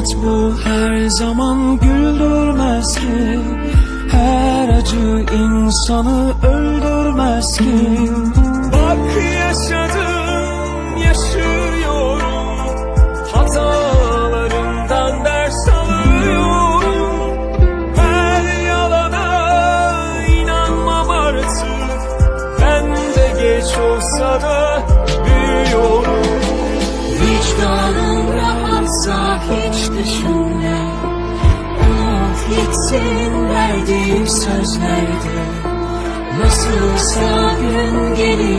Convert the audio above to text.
Hayat bu her zaman güldürmez ki. Her acı insanı öldürmez ki. Bak yaşadım, yaşıyorum. Hatalarımdan ders alıyorum. Her yalana inanmam artık. Ben de geç olsa da rahatsa hiç düşünme. Unut gitsin verdiğim sözlerdi Nasılsa gün gelir